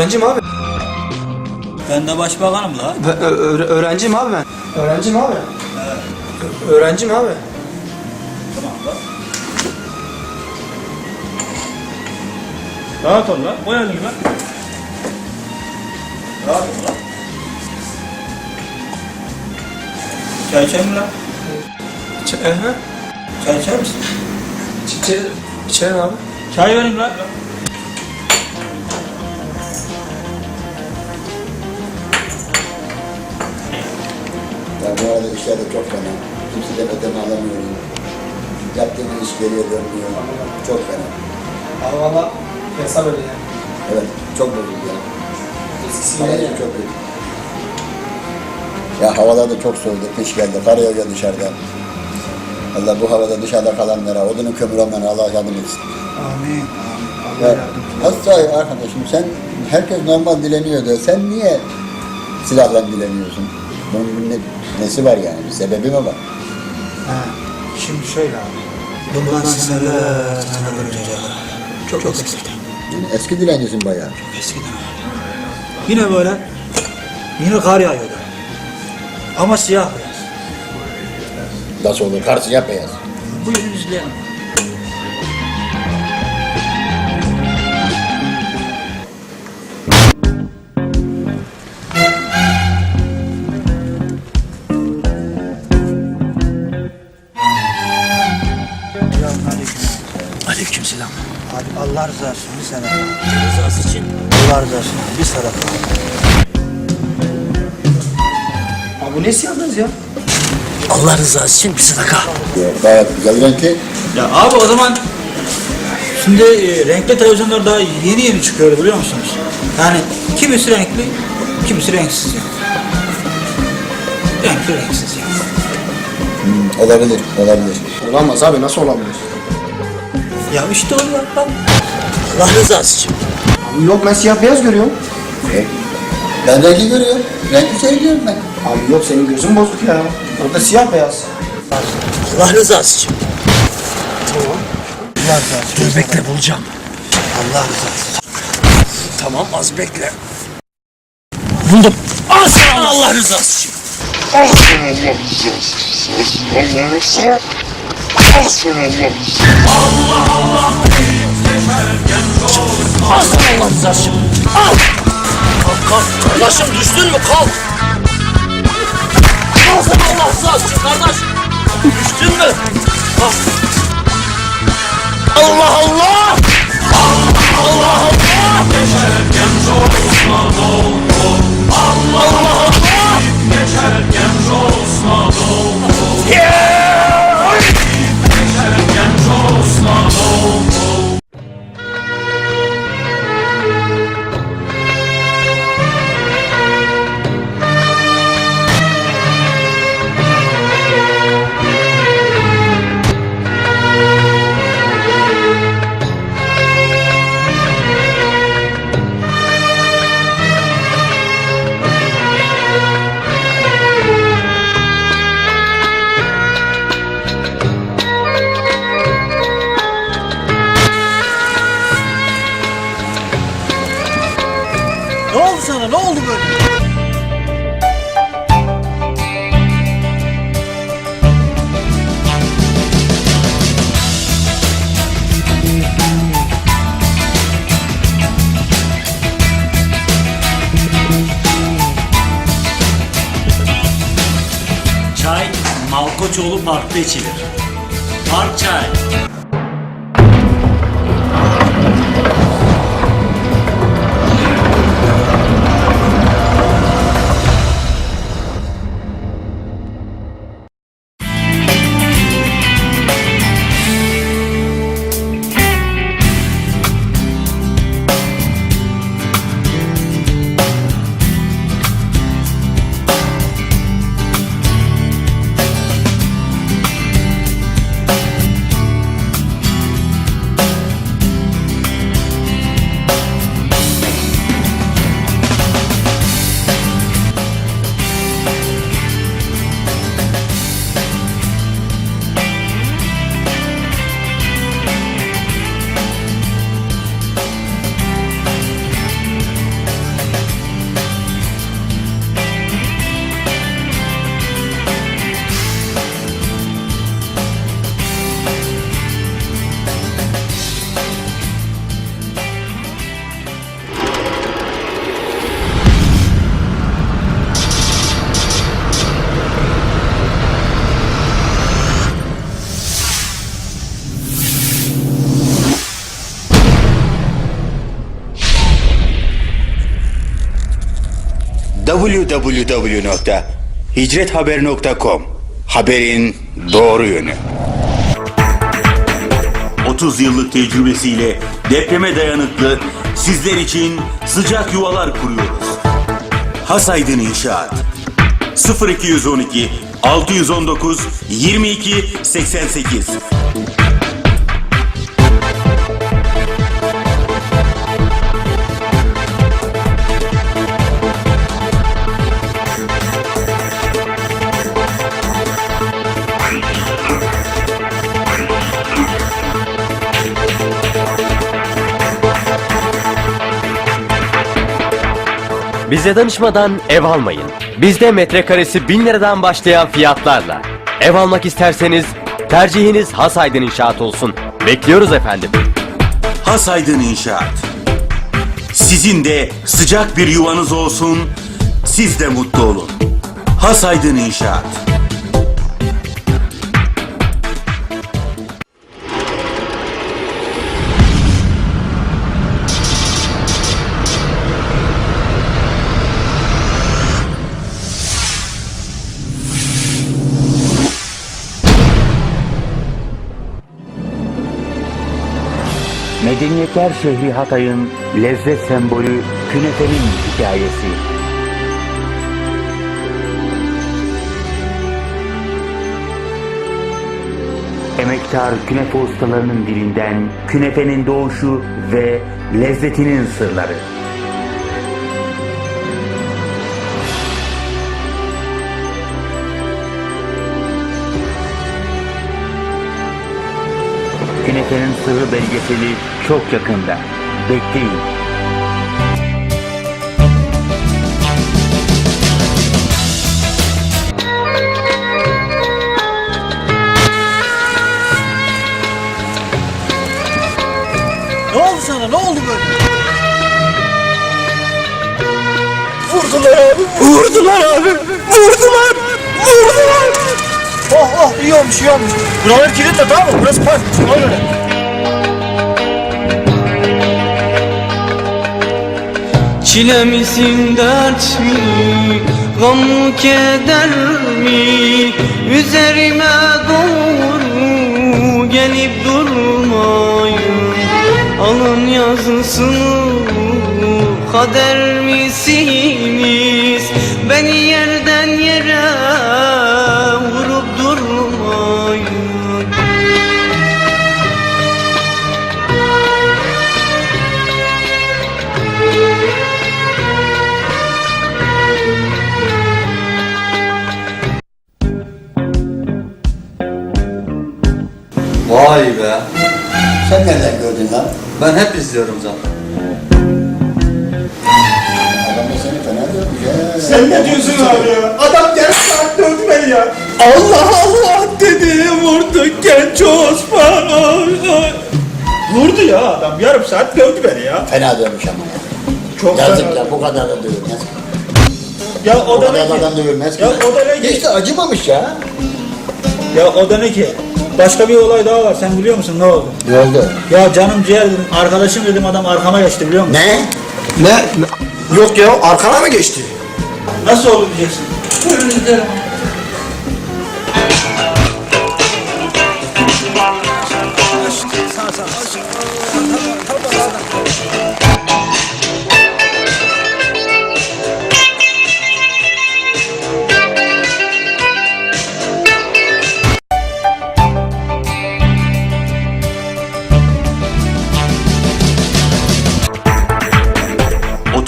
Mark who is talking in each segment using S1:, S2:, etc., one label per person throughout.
S1: na, öğrenciyim abi.
S2: Ben de başbakanım la.
S1: Ben, ö- ö- öğrenciyim abi ben. Öğrenciyim abi. Ö- öğrenciyim abi.
S2: Tamam la.
S3: Rahat ol lan. Koy elini lan.
S2: Rahat ol la. Çay içer mi lan?
S1: Ç e, hı?
S2: Çay içer misin?
S1: Ç- İçeri, içeri abi.
S3: Çay vereyim lan.
S4: Arada işler de çok fena. Kimseden ödeme alamıyorum. Yaptığım iş geriye dönmüyor. Çok fena.
S1: Abi valla hesap öyle yani.
S4: Evet, çok bozuldu ya.
S1: Eskisi yani.
S4: çok kötü. Ya havalar da çok soğudu. Kış geldi. Kar yağıyor dışarıda. Allah bu havada dışarıda kalanlara, odunu kömür olmayan Allah yardım etsin.
S2: Amin.
S4: Ya, hasta arkadaşım sen herkes normal dileniyordu. Sen niye silahla dileniyorsun? Bunun ne, nesi var yani? Bir sebebi mi var?
S2: Ha, şimdi şöyle abi. Bundan seneler seneler önce çok çok eskiden.
S4: Yani eski dilencisin bayağı.
S2: Eskiden. Yine böyle yine kar yağıyordu. Ama siyah beyaz.
S4: Nasıl olur? Kar siyah beyaz.
S2: Buyurun izleyelim. Rızası için bir sadaka.
S5: Rızası için
S2: için bir sadaka.
S1: Abi bu ne siyahınız ya?
S5: Allah rızası için bir sadaka.
S4: Gayet güzel renkli.
S2: Ya abi o zaman şimdi e, renkli televizyonlar daha yeni yeni çıkıyor biliyor musunuz? Yani kimisi renkli, kimisi renksiz yani. Renkli renksiz yani.
S4: Hmm, olabilir, olabilir.
S1: Olamaz abi nasıl olabilir?
S2: Ya işte oluyor bak.
S5: Allah rızası için.
S1: Abi yok ben siyah beyaz görüyorum.
S4: E, ben renkli görüyorum. Renkli seyrediyorum ben.
S1: Abi yok senin gözün bozuk ya. Orada siyah beyaz.
S5: Allah rızası için.
S2: Allah rızası için.
S5: Dur bekle bulacağım.
S2: Allah rızası için.
S5: Tamam az bekle. Buldum. Al sana Allah rızası için. Al sana Allah rızası için. Al. Kalk kalk. Kardeşim düştün mü kalk. Al sana rızası için kardeş. Düştün mü? Kalk. Allah Allah. Allah Allah.
S2: Ne
S6: Malkoçoğlu Park'ta içilir. Park çay.
S7: www.hicrethaber.com Haberin doğru yönü. 30 yıllık tecrübesiyle depreme dayanıklı sizler için sıcak yuvalar kuruyoruz. Hasaydın İnşaat 0212 619 22 88
S8: Bize danışmadan ev almayın. Bizde metrekaresi 1000 liradan başlayan fiyatlarla. Ev almak isterseniz tercihiniz Hasaydın İnşaat olsun. Bekliyoruz efendim.
S7: Hasaydın İnşaat. Sizin de sıcak bir yuvanız olsun, siz de mutlu olun. Hasaydın İnşaat.
S9: Medeniyetler şehri Hatay'ın lezzet sembolü künefenin hikayesi. Emektar künefe ustalarının dilinden künefenin doğuşu ve lezzetinin sırları. Künefenin sırrı belgeseli çok yakında. Bekleyin.
S2: Ne oldu sana? Ne oldu böyle?
S1: Vurdular abi. Vurdular abi. Vurdular. Vurdular. Oh oh iyi olmuş iyi olmuş. Buraları kilitle tamam mı? Burası park. Ona göre.
S10: Çile misin dert mi, gam mı keder mi? Üzerime doğru gelip durmayın. Alın yazısını kader misiniz? Beni
S4: Sen nereden gördün lan?
S1: Ben hep izliyorum zaten.
S4: Adam da seni fena görmüş ya.
S1: Sen ne diyorsun abi ya? Adam yarım saat dövdü beni ya. Allah Allah dedi vurdu genç Osman. Vurdu ya adam yarım saat dövdü beni ya.
S4: Fena dövmüş ama ya.
S1: Çok
S4: Yazık
S1: fena.
S4: ya bu kadar da dövülmez.
S1: Ya o da
S4: kadar
S1: ne
S4: da
S1: ki?
S4: adam dövülmez ki.
S1: Ya o da ne ki?
S4: Hiç de acımamış ya.
S2: Ya o da ne ki? Başka bir olay daha var. Sen biliyor musun ne oldu?
S4: Ne oldu?
S2: Ya canım ciğer dedim. Arkadaşım dedim adam arkama geçti biliyor musun?
S4: Ne?
S1: Ne? Yok ya arkana mı geçti?
S2: Nasıl oldu diyeceksin? Buyurun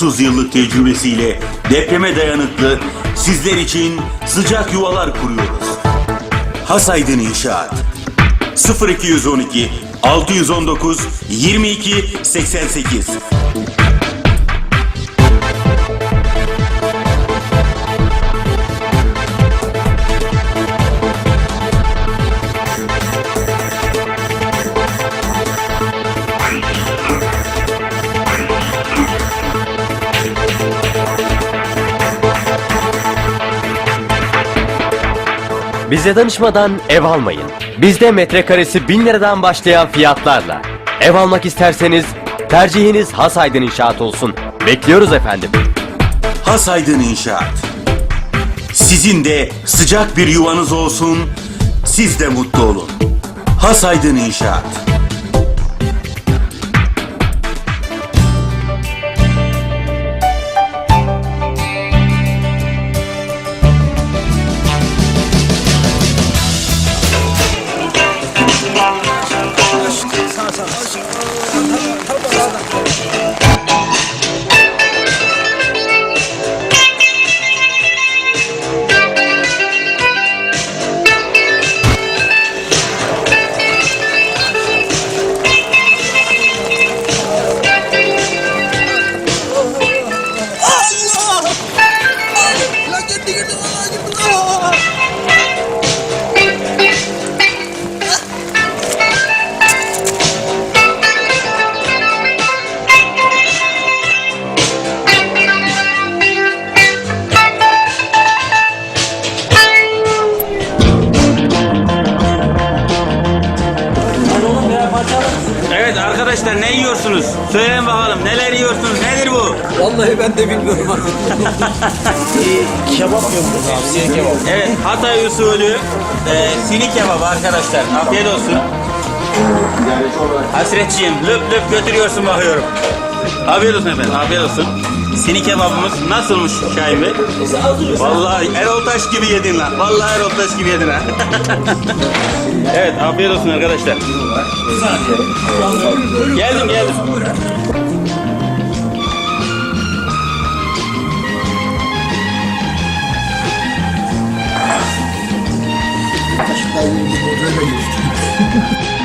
S7: 30 yıllık tecrübesiyle depreme dayanıklı sizler için sıcak yuvalar kuruyoruz. Hasaydın İnşaat 0212 619 22 88
S8: Bize danışmadan ev almayın. Bizde metrekaresi 1000 liradan başlayan fiyatlarla. Ev almak isterseniz tercihiniz Hasaydın İnşaat olsun. Bekliyoruz efendim.
S7: Hasaydın İnşaat Sizin de sıcak bir yuvanız olsun, siz de mutlu olun. Hasaydın İnşaat.
S6: Söyleyin bakalım neler yiyorsunuz? Nedir bu?
S2: Vallahi ben de bilmiyorum artık.
S6: Evet Hatay usulü e, sini kebabı arkadaşlar. Afiyet olsun. Hasretçiyim löp löp götürüyorsun bakıyorum. Afiyet olsun efendim afiyet olsun. Sini kebabımız nasılmış Şahin Bey? Vallahi Erol Taş gibi yedin lan. Vallahi Erol Taş gibi yedin ha. evet afiyet olsun arkadaşlar. Geldim geldim.
S4: Böyle geçti.